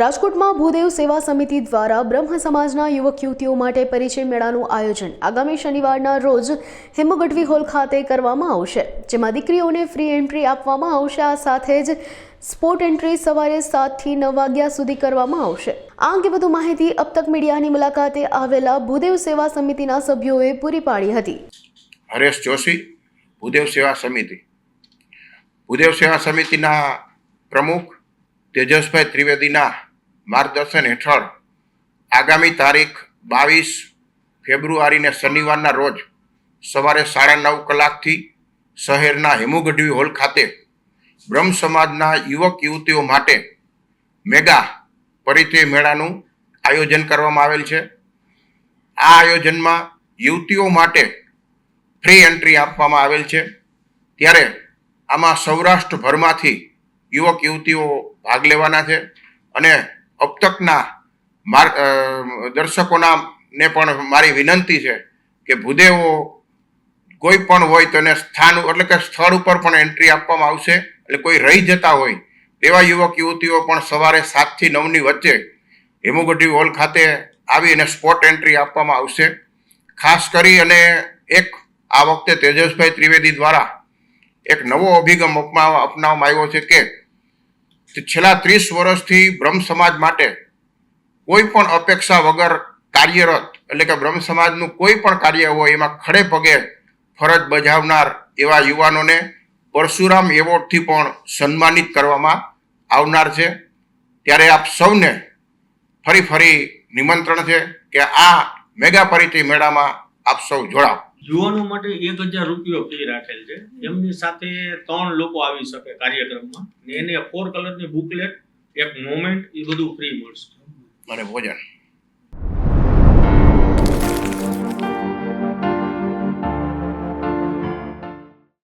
રાજકોટમાં ભૂદેવ સેવા સમિતિ દ્વારા બ્રહ્મ સમાજના યુવક યુવતીઓ માટે પરિચય મેળાનું આયોજન આગામી શનિવારના રોજ હિમગઢવી હોલ ખાતે કરવામાં આવશે, જેમાં દીકરીઓને ફ્રી એન્ટ્રી આપવામાં આવશે. આ સાથે જ સ્પોટ એન્ટ્રી સવારે સાતથી નવ વાગ્યા સુધી કરવામાં આવશે. આ અંગે વધુ માહિતી અપતક મીડિયાની મુલાકાતે આવેલા ભૂદેવ સેવા સમિતિના સભ્યોએ પૂરી પાડી હતી. હરેશ જોશી, ભૂદેવ સેવા સમિતિ. ભૂદેવ સેવા સમિતિના પ્રમુખ તેજસભાઈ ત્રિવેદીના માર્ગદર્શન હેઠળ આગામી તારીખ બાવીસ ફેબ્રુઆરીને શનિવારના રોજ સવારે સાડા નવ કલાકથી શહેરના હેમુગઢવી હોલ ખાતે બ્રહ્મ સમાજના યુવક યુવતીઓ માટે મેગા પરિચય મેળાનું આયોજન કરવામાં આવેલ છે. આ આયોજનમાં યુવતીઓ માટે ફ્રી એન્ટ્રી આપવામાં આવેલ છે. ત્યારે આમાં સૌરાષ્ટ્રભરમાંથી યુવક યુવતીઓ ભાગ લેવાના છે અને અબ તકના માર દર્શકોના ને પણ મારી વિનંતી છે કે ભૂદેવો કોઈ પણ હોય તો એને સ્થાન, એટલે કે સ્થળ ઉપર પણ એન્ટ્રી આપવામાં આવશે. એટલે કોઈ રહી જતા હોય, તેવા યુવક, યુવતીઓ પણ સવારે સાતથી નવની વચ્ચે હેમુગઢી હોલ ખાતે આવી અને સ્પોટ એન્ટ્રી આપવામાં આવશે. ખાસ કરી અને એક આ વખતે તેજસભાઈ ત્રિવેદી દ્વારા એક નવો અભિગમ અપનાવ, અપનાવવામાં આવ્યો છે કે છેલ્લા ત્રીસ વર્ષથી બ્રહ્મ સમાજ માટે કોઈ પણ અપેક્ષા વગર કાર્યરત એટલે કે બ્રહ્મ સમાજનું કોઈ પણ કાર્ય હોય એમાં ખડે પગે ફરજ બજાવનાર એવા યુવાનોને પરશુરામ એવોર્ડથી પણ સન્માનિત કરવામાં આવનાર છે. ત્યારે આપ સૌને ફરી ફરી નિમંત્રણ છે કે આ મેગા પરિચય મેળામાં આપ સૌ જોડાઓ. યુવાનો માટે એક હજાર રૂપિયો ફી રાખેલ છે. એમની સાથે ત્રણ લોકો આવી શકે કાર્યક્રમમાં. ને એને ફોર કલરની બુકલેટ એક મોમેન્ટ એ બધું ફ્રી મળશે. અને ભોજન.